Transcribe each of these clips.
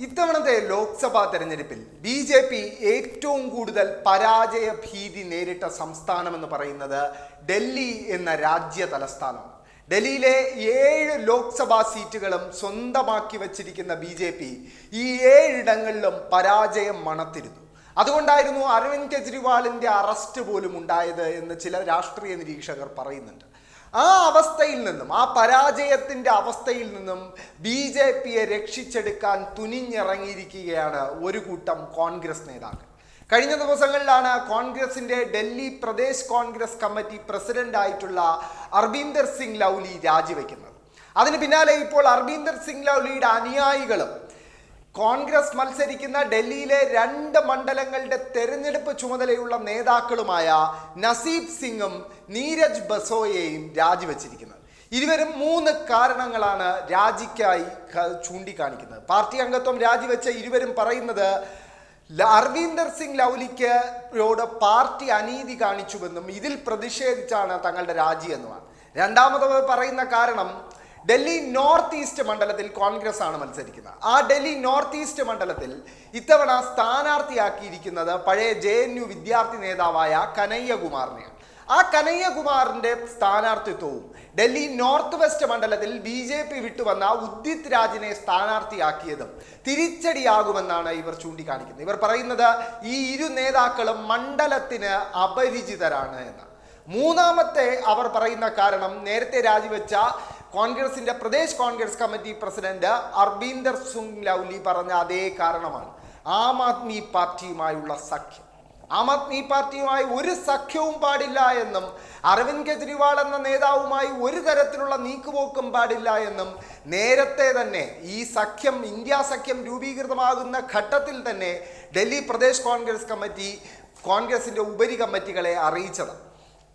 ഇത്തവണത്തെ ലോക്സഭാ തെരഞ്ഞെടുപ്പിൽ B J P ഏറ്റവും കൂടുതൽ പരാജയ ഭീതി നേരിട്ട സംസ്ഥാനമെന്ന് പറയുന്നത് ഡൽഹി എന്ന രാജ്യ തലസ്ഥാനമാണ് ഡൽഹിയിലെ ഏഴ് ലോക്സഭാ സീറ്റുകളും സ്വന്തമാക്കി വച്ചിരിക്കുന്ന ബി ജെ പി ഈ ഏഴിടങ്ങളിലും പരാജയം മണത്തിരുന്നു. അതുകൊണ്ടായിരുന്നു അരവിന്ദ് കെജ്രിവാളിന്റെ അറസ്റ്റ് പോലും ഉണ്ടായത് എന്ന് ചില രാഷ്ട്രീയ നിരീക്ഷകർ പറയുന്നുണ്ട്. ആ അവസ്ഥയിൽ നിന്നും ആ പരാജയത്തിന്റെ അവസ്ഥയിൽ നിന്നും ബി ജെ പിയെ രക്ഷിച്ചെടുക്കാൻ തുനിഞ്ഞിറങ്ങിയിരിക്കുകയാണ് ഒരു കൂട്ടം കോൺഗ്രസ് നേതാക്കൾ. കഴിഞ്ഞ ദിവസങ്ങളിലാണ് കോൺഗ്രസിന്റെ ഡൽഹി പ്രദേശ് കോൺഗ്രസ് കമ്മിറ്റി പ്രസിഡന്റ് ആയിട്ടുള്ള അർബീന്ദർ സിംഗ് ലൗലി രാജിവെക്കുന്നത്. അതിന് പിന്നാലെ ഇപ്പോൾ അർബീന്ദർ സിംഗ് ലൗലിയുടെ അനുയായികളും കോൺഗ്രസ് മത്സരിക്കുന്ന ഡൽഹിയിലെ രണ്ട് മണ്ഡലങ്ങളുടെ തെരഞ്ഞെടുപ്പ് ചുമതലയുള്ള നേതാക്കളുമായ നസീബ് സിംഗും നീരജ് ബസോയെയും രാജിവെച്ചിരിക്കുന്നത് ഇരുവരും മൂന്ന് കാരണങ്ങളാണ് രാജിക്കായി ചൂണ്ടിക്കാണിക്കുന്നത്. പാർട്ടി അംഗത്വം രാജിവെച്ച ഇരുവരും പറയുന്നത് അർവീന്ദർ സിംഗ് ലൗലിക്ക് യോട് പാർട്ടി അനീതി കാണിച്ചുവെന്നും ഇതിൽ പ്രതിഷേധിച്ചാണ് തങ്ങളുടെ രാജി എന്നുമാണ്. രണ്ടാമത് പറയുന്ന കാരണം ഡൽഹി നോർത്ത് ഈസ്റ്റ് മണ്ഡലത്തിൽ കോൺഗ്രസ് ആണ് മത്സരിക്കുന്നത്. ആ ഡൽഹി നോർത്ത് ഈസ്റ്റ് മണ്ഡലത്തിൽ ഇത്തവണ സ്ഥാനാർത്ഥിയാക്കിയിരിക്കുന്നത് പഴയ ജെ എൻ യു വിദ്യാർത്ഥി നേതാവായ കനയ്യകുമാറിനെയാണ്. ആ കനയ്യകുമാറിന്റെ സ്ഥാനാർത്ഥിത്വവും ഡൽഹി നോർത്ത് വെസ്റ്റ് മണ്ഡലത്തിൽ ബി ജെ പി വിട്ടുവന്ന ഉദിത് രാജിനെ സ്ഥാനാർത്ഥിയാക്കിയതും തിരിച്ചടിയാകുമെന്നാണ് ഇവർ ചൂണ്ടിക്കാണിക്കുന്നത്. ഇവർ പറയുന്നത് ഈ ഇരു നേതാക്കളും മണ്ഡലത്തിന് അപരിചിതരാണ് എന്ന്. മൂന്നാമത്തെ അവർ പറയുന്ന കാരണം നേരത്തെ രാജിവെച്ച കോൺഗ്രസിന്റെ പ്രദേശ് കോൺഗ്രസ് കമ്മിറ്റി പ്രസിഡന്റ് അർബീന്ദർ സിംഗ് ലൗലി പറഞ്ഞ അതേ കാരണമാണ്. ആം ആദ്മി പാർട്ടിയുമായുള്ള സഖ്യം. ആം ആദ്മി പാർട്ടിയുമായി ഒരു സഖ്യവും പാടില്ല എന്നും അരവിന്ദ് കെജ്രിവാൾ എന്ന നേതാവുമായി ഒരു തരത്തിലുള്ള നീക്കുപോക്കും പാടില്ല എന്നും നേരത്തെ തന്നെ ഈ സഖ്യം ഇന്ത്യ സഖ്യം രൂപീകൃതമാകുന്ന ഘട്ടത്തിൽ തന്നെ ഡൽഹി പ്രദേശ് കോൺഗ്രസ് കമ്മിറ്റി കോൺഗ്രസിന്റെ ഉപരി കമ്മിറ്റികളെ അറിയിച്ചതാണ്.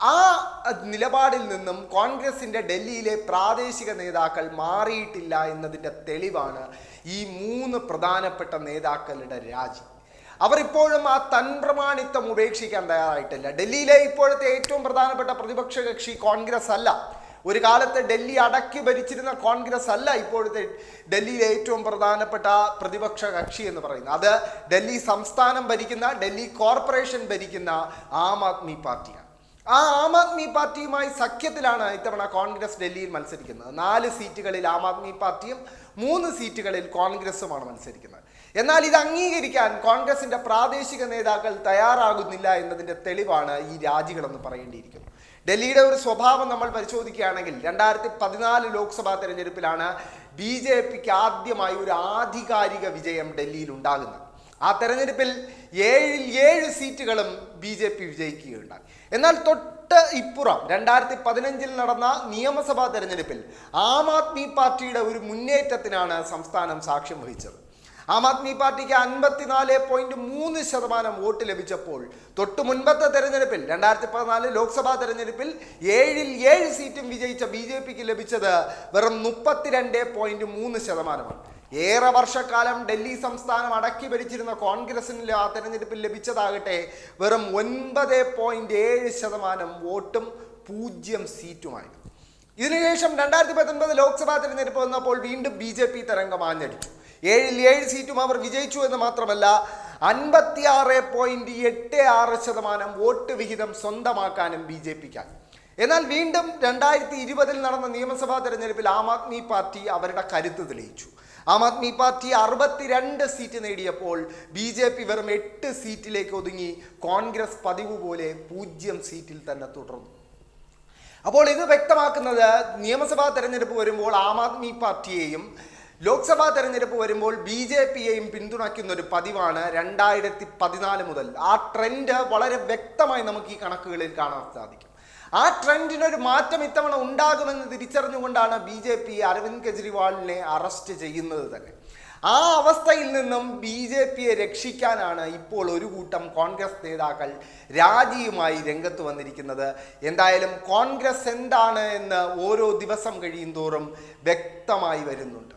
ആ നിലപാടിൽ നിന്നും കോൺഗ്രസിന്റെ ഡൽഹിയിലെ പ്രാദേശിക നേതാക്കൾ മാറിയിട്ടില്ല എന്നതിന്റെ തെളിവാണ് ഈ മൂന്ന് പ്രധാനപ്പെട്ട നേതാക്കളുടെ രാജി. അവർ ഇപ്പോഴും ആ തൻപ്രമാണിത്വം ഉപേക്ഷിക്കാൻ തയ്യാറായിട്ടില്ല. ഡൽഹിയിലെ ഇപ്പോഴത്തെ ഏറ്റവും പ്രധാനപ്പെട്ട പ്രതിപക്ഷ കക്ഷി കോൺഗ്രസ് അല്ല. ഒരു കാലത്ത് ഡൽഹി അടക്കി ഭരിച്ചിരുന്ന കോൺഗ്രസ് അല്ല ഇപ്പോഴത്തെ ഡൽഹിയിലെ ഏറ്റവും പ്രധാനപ്പെട്ട പ്രതിപക്ഷ കക്ഷി എന്ന് പറയുന്നത്. അത് ഡൽഹി സംസ്ഥാനം ഭരിക്കുന്ന ഡൽഹി കോർപ്പറേഷൻ ഭരിക്കുന്ന ആം ആദ്മി പാർട്ടിയാണ്. ആ ആം ആദ്മി പാർട്ടിയുമായി സഖ്യത്തിലാണ് ഇത്തവണ കോൺഗ്രസ് ഡൽഹിയിൽ മത്സരിക്കുന്നത്. നാല് സീറ്റുകളിൽ ആം ആദ്മി പാർട്ടിയും മൂന്ന് സീറ്റുകളിൽ കോൺഗ്രസുമാണ് മത്സരിക്കുന്നത്. എന്നാൽ ഇത് അംഗീകരിക്കാൻ കോൺഗ്രസിന്റെ പ്രാദേശിക നേതാക്കൾ തയ്യാറാകുന്നില്ല എന്നതിന്റെ തെളിവാണ് ഈ രാജികളെന്ന് പറയേണ്ടിയിരിക്കുന്നു. ഡൽഹിയുടെ ഒരു സ്വഭാവം നമ്മൾ പരിശോധിക്കുകയാണെങ്കിൽ രണ്ടായിരത്തി പതിനാല് ലോക്സഭാ തെരഞ്ഞെടുപ്പിലാണ് ബി ജെ പിക്ക് ആദ്യമായി ഒരു ആധികാരിക വിജയം ഡൽഹിയിൽ ഉണ്ടാകുന്നത്. ആ തെരഞ്ഞെടുപ്പിൽ ഏഴിൽ ഏഴ് സീറ്റുകളും ബി ജെ പി വിജയിക്കുകയുണ്ടായി. എന്നാൽ തൊട്ട് ഇപ്പുറം രണ്ടായിരത്തി പതിനഞ്ചിൽ നടന്ന നിയമസഭാ തെരഞ്ഞെടുപ്പിൽ ആം ആദ്മി പാർട്ടിയുടെ ഒരു മുന്നേറ്റത്തിനാണ് സംസ്ഥാനം സാക്ഷ്യം വഹിച്ചത്. ആം ആദ്മി പാർട്ടിക്ക് അൻപത്തിനാല് പോയിന്റ് മൂന്ന് ശതമാനം വോട്ട് ലഭിച്ചപ്പോൾ തൊട്ടു മുൻപത്തെ തെരഞ്ഞെടുപ്പിൽ രണ്ടായിരത്തി പതിനാല് ലോക്സഭാ തെരഞ്ഞെടുപ്പിൽ ഏഴിൽ ഏഴ് സീറ്റും വിജയിച്ച ബി ജെ പിക്ക് ലഭിച്ചത് വെറും മുപ്പത്തിരണ്ട് പോയിന്റ് മൂന്ന് ശതമാനമാണ്. ഏറെ വർഷക്കാലം ഡൽഹി സംസ്ഥാനം അടക്കി ഭരിച്ചിരുന്ന കോൺഗ്രസിന് ആ തെരഞ്ഞെടുപ്പിൽ ലഭിച്ചതാകട്ടെ വെറും ഒൻപത് പോയിന്റ് ഏഴ് ശതമാനം വോട്ടും പൂജ്യം സീറ്റുമായിരുന്നു ഇതിനുശേഷം രണ്ടായിരത്തി പത്തൊൻപത് ലോക്സഭാ തെരഞ്ഞെടുപ്പ് വന്നപ്പോൾ വീണ്ടും ബി ജെ പി തരംഗം ആഞ്ഞടിച്ചു. ഏഴിൽ ഏഴ് സീറ്റും അവർ വിജയിച്ചു എന്ന് മാത്രമല്ല അൻപത്തി ആറ് പോയിന്റ് എട്ട് ആറ് ശതമാനം വോട്ട് വിഹിതം സ്വന്തമാക്കാനും ബി ജെ പിക്കായി. എന്നാൽ വീണ്ടും രണ്ടായിരത്തി ഇരുപതിൽ നടന്ന നിയമസഭാ തെരഞ്ഞെടുപ്പിൽ ആം ആദ്മി പാർട്ടി അവരുടെ കരുത്ത് തെളിയിച്ചു. ആം ആദ്മി പാർട്ടി അറുപത്തിരണ്ട് സീറ്റ് നേടിയപ്പോൾ ബി ജെ പി വെറും എട്ട് സീറ്റിലേക്ക് ഒതുങ്ങി. കോൺഗ്രസ് പതിവ് പോലെ പൂജ്യം സീറ്റിൽ തന്നെ തുടർന്നു. അപ്പോൾ ഇത് വ്യക്തമാക്കുന്നത് നിയമസഭാ തെരഞ്ഞെടുപ്പ് വരുമ്പോൾ ആം ആദ്മി പാർട്ടിയെയും ലോക്സഭാ തെരഞ്ഞെടുപ്പ് വരുമ്പോൾ ബി ജെ പിയെയും പിന്തുണയ്ക്കുന്ന ഒരു പതിവാണ് രണ്ടായിരത്തി പതിനാല് മുതൽ. ആ ട്രെൻഡ് വളരെ വ്യക്തമായി നമുക്ക് ഈ കണക്കുകളിൽ കാണാൻ സാധിക്കും. ആ ട്രെൻഡിനൊരു മാറ്റം ഇത്തവണ ഉണ്ടാകുമെന്ന് തിരിച്ചറിഞ്ഞുകൊണ്ടാണ് ബി ജെ പി അരവിന്ദ് കെജ്രിവാളിനെ അറസ്റ്റ് ചെയ്യുന്നത് തന്നെ. ആ അവസ്ഥയിൽ നിന്നും ബി ജെ പിയെ രക്ഷിക്കാനാണ് ഇപ്പോൾ ഒരു കൂട്ടം കോൺഗ്രസ് നേതാക്കൾ രാജിയുമായി രംഗത്ത് വന്നിരിക്കുന്നത്. എന്തായാലും കോൺഗ്രസ് എന്താണ് എന്ന് ഓരോ ദിവസം കഴിയും തോറും വ്യക്തമായി വരുന്നുണ്ട്.